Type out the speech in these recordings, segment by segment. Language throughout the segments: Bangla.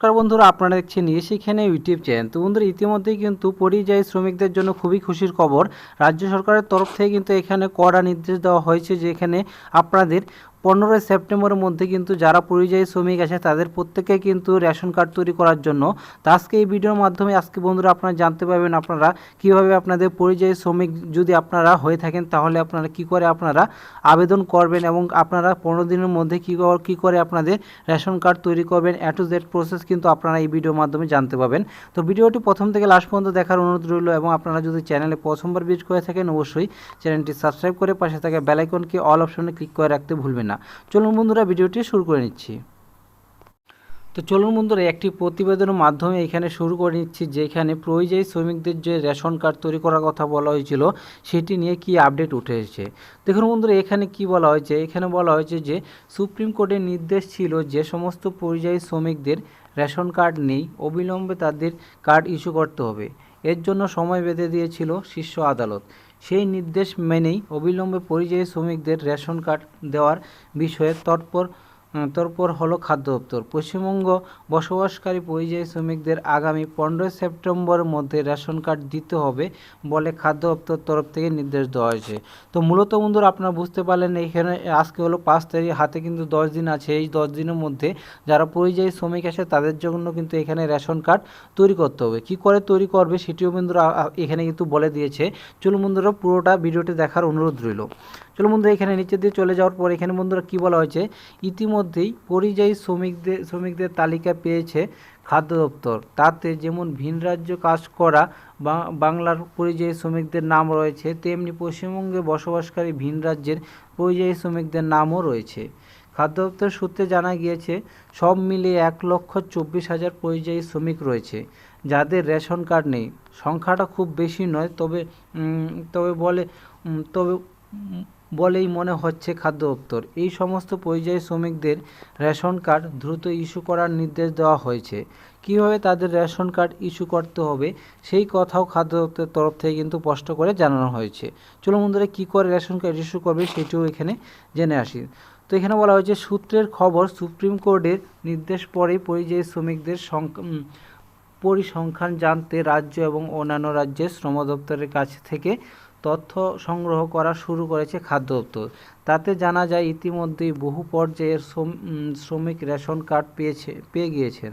নমস্কার বন্ধুরা, আপনারা দেখছেন সেখানে ইউটিউব চ্যানেল। তো বন্ধুরা, ইতিমধ্যেই কিন্তু পরিযায়ী শ্রমিকদের জন্য খুবই খুশির খবর। রাজ্য সরকারের তরফ থেকে কিন্তু এখানে কড়া নির্দেশ দেওয়া হয়েছে যে এখানে আপনাদের পনেরোই সেপ্টেম্বরের মধ্যে কিন্তু যারা পরিযায়ী শ্রমিক আছে, তাদের প্রত্যেকে কিন্তু রেশন কার্ড তৈরি করার জন্য। তো আজকে এই ভিডিওর মাধ্যমে আজকে বন্ধুরা আপনারা জানতে পারবেন আপনারা কীভাবে আপনাদের পরিযায়ী শ্রমিক যদি আপনারা হয়ে থাকেন, তাহলে আপনারা কি করে আপনারা আবেদন করবেন এবং আপনারা পনেরো দিনের মধ্যে কী কী করে আপনাদের রেশন কার্ড তৈরি করবেন। এ টু জেড প্রসেস কিন্তু আপনারা এই ভিডিওর মাধ্যমে জানতে পাবেন তো ভিডিওটি প্রথম থেকে লাস্ট পর্যন্ত দেখার অনুরোধ রইল এবং আপনারা যদি চ্যানেলে প্রথমবার ভিজিট করে থাকেন, অবশ্যই চ্যানেলটি সাবস্ক্রাইব করে পাশে থাকা বেলাইকনকে অল অপশনে ক্লিক করে রাখতে ভুলবেন না। চলুন বন্ধুরা, ভিডিওটি শুরু করে নিচ্ছি। তো চলুন বন্ধুরা, একটি প্রতিবেদনের মাধ্যমে এখানে শুরু করে নিচ্ছি, যেখানে পরিযায়ী শ্রমিকদের যে রেশন কার্ড তৈরি করার কথা বলা হয়েছিল, সেটি নিয়ে কি আপডেট উঠে এসেছে। দেখুন বন্ধুরা, এখানে কি বলা হয়েছে? এখানে বলা হয়েছে যে, সুপ্রিম কোর্টের নির্দেশ ছিল যে সমস্ত পরিযায়ী শ্রমিকদের রেশন কার্ড নেই, অবিলম্বে তাদের কার্ড ইস্যু করতে হবে। এর জন্য সময় বেঁধে দিয়েছিল শীর্ষ আদালত। সেই নির্দেশ মেনেই অবিলম্বে পরিযায়ী শ্রমিকদের রেশন কার্ড দেওয়ার বিষয়ে তৎপর তৎপর হলো খাদ্য দপ্তর পশ্চিমবঙ্গ বসবাসকারী পরিযায়ী শ্রমিকদের আগামী পনেরোই সেপ্টেম্বরের মধ্যে রেশন কার্ড দিতে হবে বলে খাদ্য দপ্তর তরফ থেকে নির্দেশ দেওয়া হয়েছে। তো মূলত বন্ধুরা, আপনারা বুঝতে পারলেন এখানে আজকে হলো পাঁচ তারিখ, হাতে কিন্তু দশ দিন আছে। এই দশ দিনের মধ্যে যারা পরিযায়ী শ্রমিক আছে, তাদের জন্য কিন্তু এখানে রেশন কার্ড তৈরি করতে হবে। কি করে তৈরি করবে সেটিও বন্ধুরা এখানে কিন্তু বলে দিয়েছে। চলুন বন্ধুরা, পুরোটা ভিডিওটি দেখার অনুরোধ রইল। চলো বন্ধুরা, এখানে নিচের দিয়ে চলে যাওয়ার পর এখানে বন্ধুরা কী বলা হয়েছে? ইতিমধ্যেই পরিযায়ী শ্রমিকদের শ্রমিকদের তালিকা পেয়েছে খাদ্য দপ্তর। তাতে যেমন ভিন রাজ্য কাজ করা বাংলার পরিযায়ী শ্রমিকদের নাম রয়েছে, তেমনি পশ্চিমবঙ্গে বসবাসকারী ভিন রাজ্যের পরিযায়ী শ্রমিকদের নামও রয়েছে। খাদ্য দপ্তর সূত্রে জানা গিয়েছে, সব মিলিয়ে এক লক্ষ চব্বিশ হাজার পরিযায়ী শ্রমিক রয়েছে, যাদের রেশন কার্ড নেই। সংখ্যাটা খুব বেশি নয়, তবে তবে বলে তবে বলেই মনে হচ্ছে খাদ্য দপ্তর। এই সমস্ত পরিযায়ী শ্রমিকদের রেশন কার্ড দ্রুত ইস্যু করার নির্দেশ দেওয়া হয়েছে। কীভাবে তাদের রেশন কার্ড ইস্যু করতে হবে, সেই কথাও খাদ্য দপ্তরের তরফ থেকে কিন্তু স্পষ্ট করে জানানো হয়েছে। চলো বন্ধুরা, কী করে রেশন কার্ড ইস্যু করবে সেটিও এখানে জেনে আসি। তো এখানে বলা হয়েছে, সূত্রের খবর সুপ্রিম কোর্টের নির্দেশ পরেই পরিযায়ী শ্রমিকদের পরিসংখ্যান জানতে রাজ্য এবং অন্যান্য রাজ্যের শ্রম দপ্তরের কাছ থেকে তথ্য সংগ্রহ করা শুরু করেছে খাদ্য দপ্তর। তাতে জানা যায়, ইতিমধ্যেই বহু পর্যায়ের শ্রমিক রেশন কার্ড পেয়েছে পেয়ে গিয়েছেন।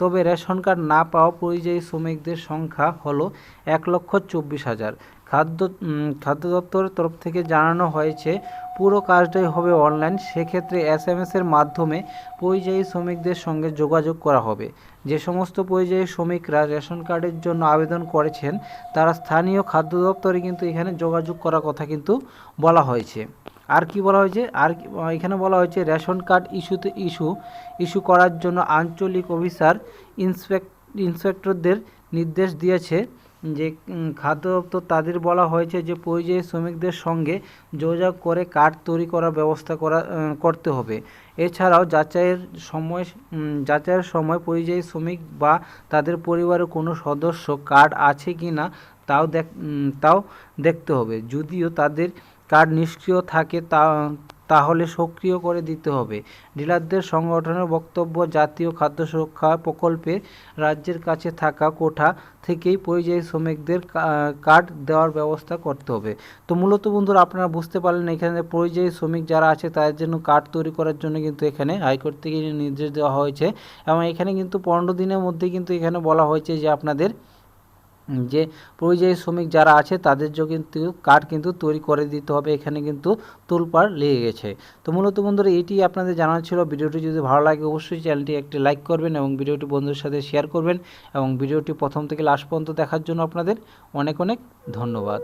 তবে রেশন কার্ড না পাওয়া পরিযায়ী শ্রমিকদের সংখ্যা হলো এক লক্ষ চব্বিশ হাজার। খাদ্য খাদ্য দপ্তরের তরফ থেকে জানানো হয়েছে, পুরো কাজটাই হবে অনলাইন। সেক্ষেত্রে এস এম এসের মাধ্যমে পরিযায়ী শ্রমিকদের সঙ্গে যোগাযোগ করা হবে। যে সমস্ত পরিযায়ী শ্রমিকরা রেশন কার্ডের জন্য আবেদন করেছেন, তারা স্থানীয় খাদ্য দপ্তরে কিন্তু এখানে যোগাযোগ করার কথা কিন্তু বলা হয়েছে। আর কি বলা হয়েছে? আর এখানে বলা হয়েছে, রেশন কার্ড ইস্যুতে ইস্যু ইস্যু করার জন্য আঞ্চলিক অফিসার ইন্সপেক্ট ইন্সপেক্টরদের নির্দেশ দিয়েছে যে খাদ্য দপ্তর তাদের বলা হয়েছে যে, পরিযায়ী শ্রমিকদের সঙ্গে যোগাযোগ করে কার্ড তৈরি করার ব্যবস্থা করা করতে হবে। এছাড়াও যাচাইয়ের সময় যাচাইয়ের সময় পরিযায়ী শ্রমিক বা তাদের পরিবারের কোনো সদস্য কার্ড আছে কি না তাও দেখ তাও দেখতে হবে। যদিও তাদের কার্ড নিষ্ক্রিয় থাকে তাহলে সক্রিয় করে দিতে হবে। ডিলারদের সংগঠনের বক্তব্য, জাতীয় খাদ্য সুরক্ষা প্রকল্পে রাজ্যের কাছে থাকা কোঠা থেকেই পরিযায়ী শ্রমিকদের কার্ড দেওয়ার ব্যবস্থা করতে হবে। তো মূলত বন্ধুরা, আপনারা বুঝতে পারলেন এখানে পরিযায়ী শ্রমিক যারা আছে, তাদের জন্য কার্ড তৈরি করার জন্য কিন্তু এখানে হাইকোর্ট থেকে নির্দেশ দেওয়া হয়েছে। এবং এখানে কিন্তু পনেরো দিনের মধ্যে কিন্তু এখানে বলা হয়েছে যে আপনাদের যে পরিযায়ী শ্রমিক যারা আছে, তাদের জন্য কিন্তু কার্ড কিন্তু তৈরি করে দিতে হবে। এখানে কিন্তু তোলপাড় লেগে গেছে। তো মূলত বন্ধুরা, এটি আপনাদের জানা ছিল। ভিডিওটি যদি ভালো লাগে, অবশ্যই চ্যানেলটি একটি লাইক করবেন এবং ভিডিওটি বন্ধুদের সাথে শেয়ার করবেন। এবং ভিডিওটি প্রথম থেকে লাস্ট পর্যন্ত দেখার জন্য আপনাদের অনেক অনেক ধন্যবাদ।